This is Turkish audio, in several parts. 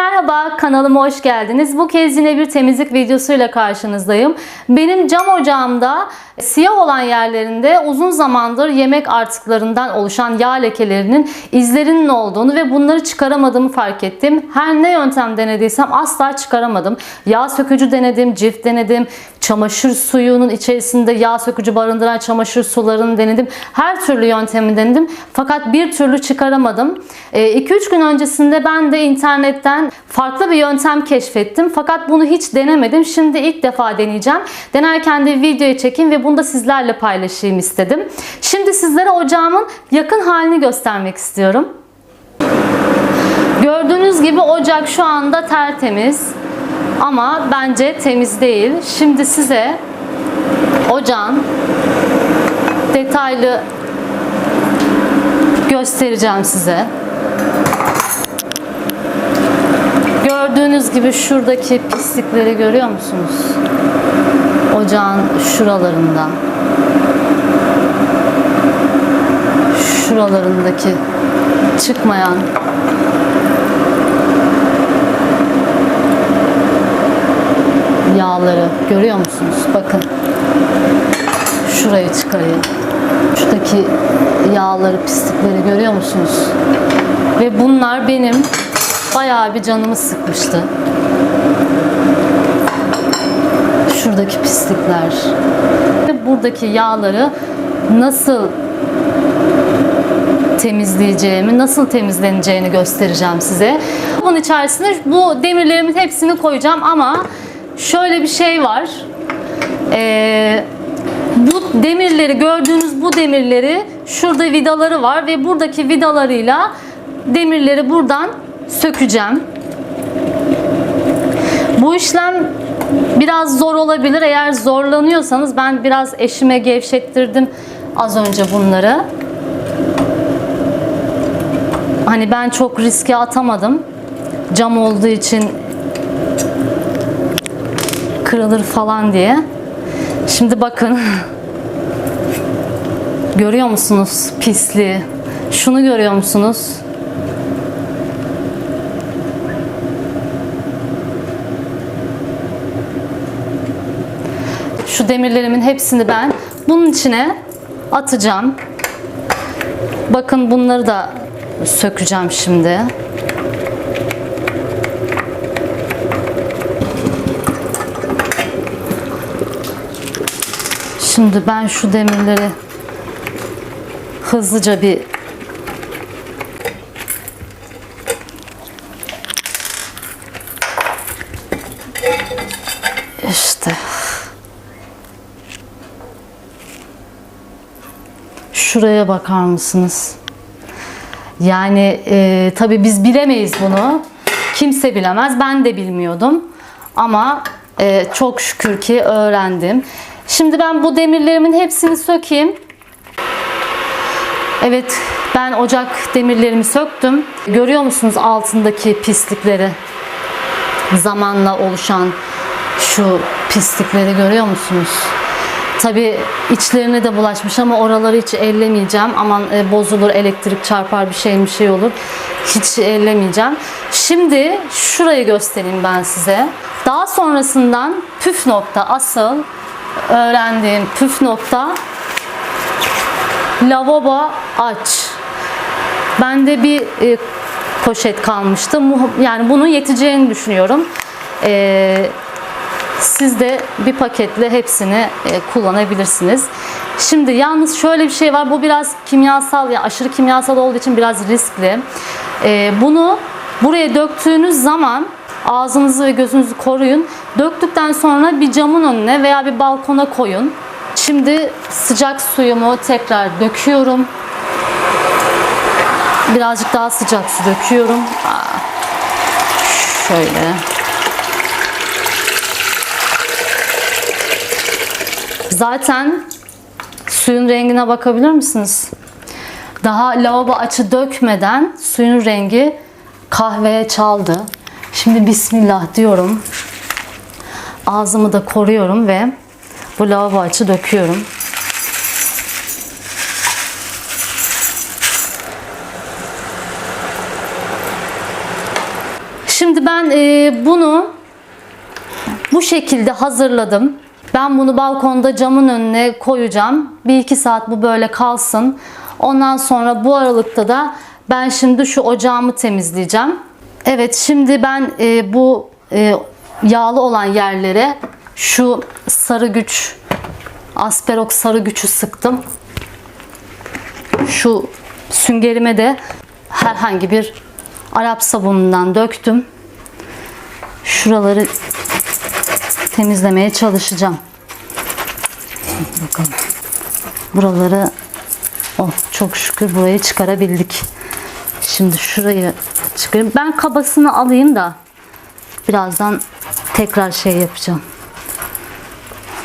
merhaba, kanalıma hoş geldiniz. Bu kez yine bir temizlik videosuyla karşınızdayım. Benim cam ocağımda siyah olan yerlerinde uzun zamandır yemek artıklarından oluşan yağ lekelerinin izlerinin olduğunu ve bunları çıkaramadığımı fark ettim. Her ne yöntem denediysem asla çıkaramadım. Yağ sökücü denedim, cift denedim, çamaşır suyunun içerisinde yağ sökücü barındıran çamaşır sularını denedim. Her türlü yöntemi denedim. Fakat bir türlü çıkaramadım. 2-3 gün öncesinde ben de internetten farklı bir yöntem keşfettim. Fakat bunu hiç denemedim. Şimdi ilk defa deneyeceğim. Denerken de videoyu çekeyim ve bunu da sizlerle paylaşayım istedim. Şimdi sizlere ocağımın yakın halini göstermek istiyorum. Gördüğünüz gibi ocak şu anda tertemiz. Ama bence temiz değil. Şimdi size ocağın detaylı göstereceğim size. Gördüğünüz gibi şuradaki pislikleri görüyor musunuz? Ocağın şuralarında. Şuralarındaki çıkmayan yağları görüyor musunuz? Bakın. Şurayı çıkarayım. Şuradaki yağları, pislikleri görüyor musunuz? Ve bunlar benim bayağı bir canımı sıkmıştı. Şuradaki pislikler. Ve Buradaki yağları nasıl temizleyeceğimi, nasıl temizleneceğini göstereceğim size. Bunun içerisine bu demirlerimin hepsini koyacağım ama şöyle bir şey var. Ee, bu demirleri gördüğünüz bu demirleri şurada vidaları var ve buradaki vidalarıyla demirleri buradan sökeceğim. Bu işlem biraz zor olabilir. Eğer zorlanıyorsanız ben biraz eşime gevşettirdim az önce bunları. Hani ben çok riske atamadım. Cam olduğu için kırılır falan diye. Şimdi bakın. Görüyor musunuz pisliği? Şunu görüyor musunuz? Şu demirlerimin hepsini ben bunun içine atacağım. Bakın bunları da sökeceğim şimdi. Şimdi ben şu demirleri hızlıca bir işte şuraya bakar mısınız? Yani e, tabii biz bilemeyiz bunu. Kimse bilemez. Ben de bilmiyordum. Ama e, çok şükür ki öğrendim. Şimdi ben bu demirlerimin hepsini sökeyim. Evet, ben ocak demirlerimi söktüm. Görüyor musunuz altındaki pislikleri? Zamanla oluşan şu pislikleri görüyor musunuz? Tabi içlerine de bulaşmış ama oraları hiç ellemeyeceğim. Aman e, bozulur, elektrik çarpar bir şey bir şey olur. Hiç ellemeyeceğim. Şimdi şurayı göstereyim ben size. Daha sonrasından püf nokta asıl öğrendiğim püf nokta lavabo aç. Bende bir e, poşet kalmıştı. Yani bunun yeteceğini düşünüyorum. Eee siz de bir paketle hepsini e, kullanabilirsiniz. Şimdi yalnız şöyle bir şey var. Bu biraz kimyasal ya aşırı kimyasal olduğu için biraz riskli. E, bunu buraya döktüğünüz zaman ağzınızı ve gözünüzü koruyun. Döktükten sonra bir camın önüne veya bir balkona koyun. Şimdi sıcak suyumu tekrar döküyorum. Birazcık daha sıcak su döküyorum. Şöyle. Zaten suyun rengine bakabilir misiniz? Daha lavabo açı dökmeden suyun rengi kahveye çaldı. Şimdi bismillah diyorum. Ağzımı da koruyorum ve bu lavabo açı döküyorum. Şimdi ben e, bunu bu şekilde hazırladım. Ben bunu balkonda camın önüne koyacağım. Bir iki saat bu böyle kalsın. Ondan sonra bu aralıkta da ben şimdi şu ocağımı temizleyeceğim. Evet şimdi ben e, bu e, yağlı olan yerlere şu sarı güç asperok sarı gücü sıktım. Şu süngerime de herhangi bir Arap sabunundan döktüm. Şuraları temizlemeye çalışacağım. Bakalım. Buraları oh çok şükür burayı çıkarabildik. Şimdi şurayı çıkarayım. Ben kabasını alayım da birazdan tekrar şey yapacağım.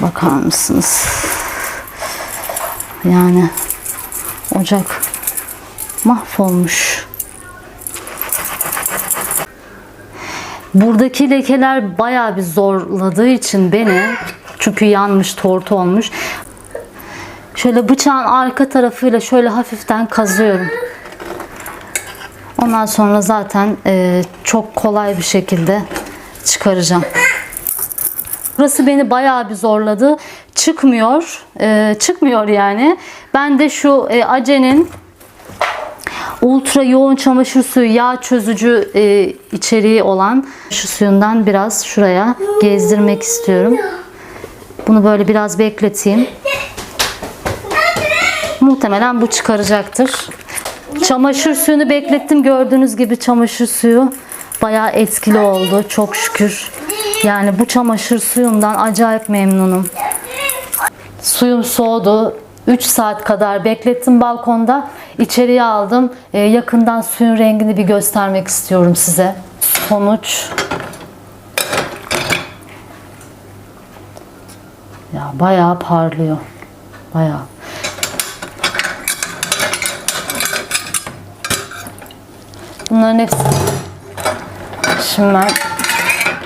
Bakar mısınız? Yani ocak mahvolmuş. Buradaki lekeler bayağı bir zorladığı için beni çünkü yanmış, tortu olmuş. Şöyle bıçağın arka tarafıyla şöyle hafiften kazıyorum. Ondan sonra zaten e, çok kolay bir şekilde çıkaracağım. Burası beni bayağı bir zorladı. Çıkmıyor. e, çıkmıyor yani. Ben de şu e, Ace'nin ultra yoğun çamaşır suyu yağ çözücü e, içeriği olan şu suyundan biraz şuraya gezdirmek istiyorum. Bunu böyle biraz bekleteyim. Muhtemelen bu çıkaracaktır. Çamaşır suyunu beklettim. Gördüğünüz gibi çamaşır suyu bayağı etkili oldu. Çok şükür. Yani bu çamaşır suyundan acayip memnunum. Suyum soğudu. 3 saat kadar beklettim balkonda. İçeriye aldım. Ee, yakından suyun rengini bir göstermek istiyorum size. Sonuç. Ya bayağı parlıyor. Bayağı. Bunların hepsi. Şimdi ben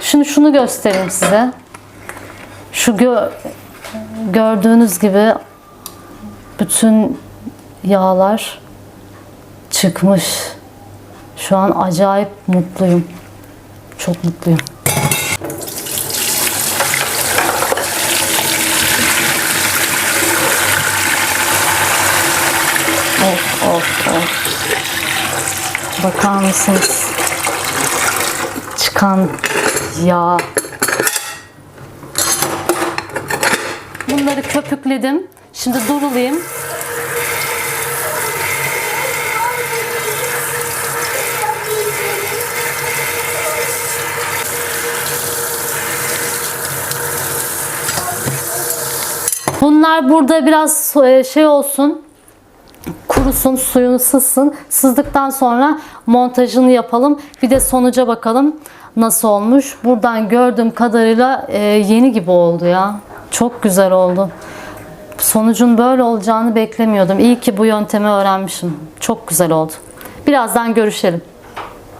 Şimdi şunu göstereyim size. Şu gö- gördüğünüz gibi bütün yağlar çıkmış. Şu an acayip mutluyum. Çok mutluyum. Bakar mısınız? Çıkan yağ. Bunları köpükledim. Şimdi durulayım. Bunlar burada biraz e, şey olsun. Kurusun, suyunu sızsın. Sızdıktan sonra montajını yapalım. Bir de sonuca bakalım nasıl olmuş. Buradan gördüğüm kadarıyla e, yeni gibi oldu ya. Çok güzel oldu. Sonucun böyle olacağını beklemiyordum. İyi ki bu yöntemi öğrenmişim. Çok güzel oldu. Birazdan görüşelim.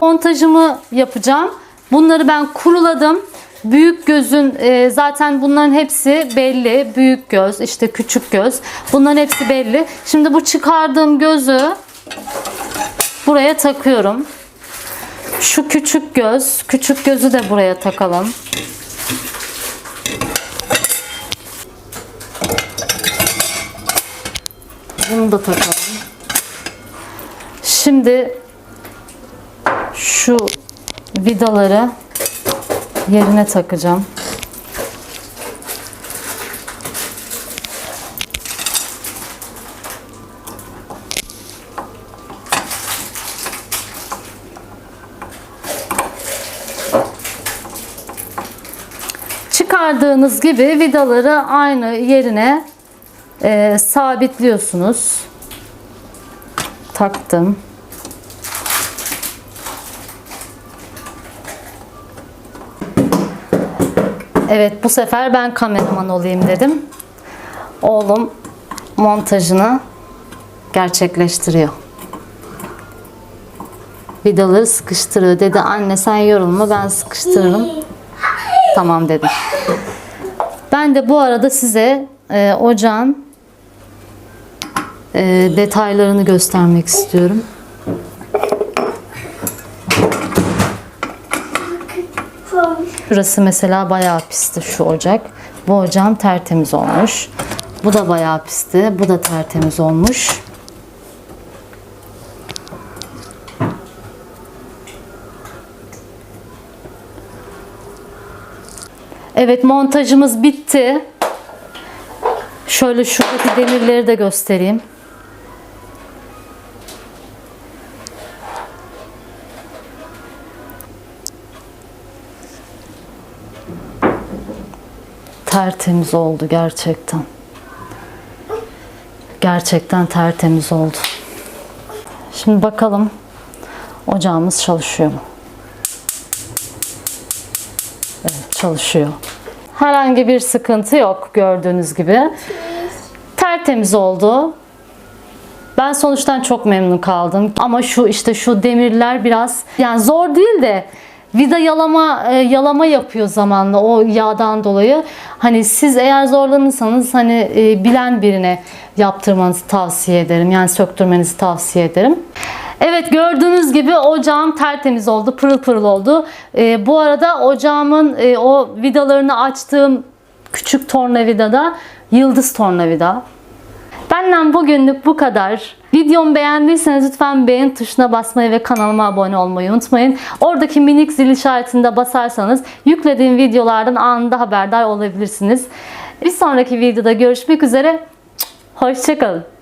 Montajımı yapacağım. Bunları ben kuruladım. Büyük gözün e, zaten bunların hepsi belli. Büyük göz, işte küçük göz. Bunların hepsi belli. Şimdi bu çıkardığım gözü buraya takıyorum. Şu küçük göz, küçük gözü de buraya takalım. Bunu da takalım. Şimdi şu vidaları yerine takacağım. Çıkardığınız gibi vidaları aynı yerine e, sabitliyorsunuz. Taktım. Evet bu sefer ben kameraman olayım dedim. Oğlum montajını gerçekleştiriyor. Vidaları sıkıştırıyor. Dedi anne sen yorulma ben sıkıştırırım. Tamam dedim. Ben de bu arada size e, ocağın e, detaylarını göstermek istiyorum. Şurası mesela bayağı pisti şu ocak. Bu ocağım tertemiz olmuş. Bu da bayağı pisti. Bu da tertemiz olmuş. Evet montajımız bitti. Şöyle şuradaki demirleri de göstereyim. Tertemiz oldu gerçekten. Gerçekten tertemiz oldu. Şimdi bakalım ocağımız çalışıyor mu? Evet, çalışıyor. Herhangi bir sıkıntı yok gördüğünüz gibi. Tertemiz oldu. Ben sonuçtan çok memnun kaldım. Ama şu işte şu demirler biraz yani zor değil de vida yalama e, yalama yapıyor zamanla o yağdan dolayı. Hani siz eğer zorlanırsanız hani e, bilen birine yaptırmanızı tavsiye ederim. Yani söktürmenizi tavsiye ederim. Evet gördüğünüz gibi ocağım tertemiz oldu. Pırıl pırıl oldu. E, bu arada ocağımın e, o vidalarını açtığım küçük tornavidada yıldız tornavida. Benden bugünlük bu kadar. Videomu beğendiyseniz lütfen beğen tuşuna basmayı ve kanalıma abone olmayı unutmayın. Oradaki minik zil işaretinde basarsanız yüklediğim videolardan anında haberdar olabilirsiniz. Bir sonraki videoda görüşmek üzere. Hoşçakalın.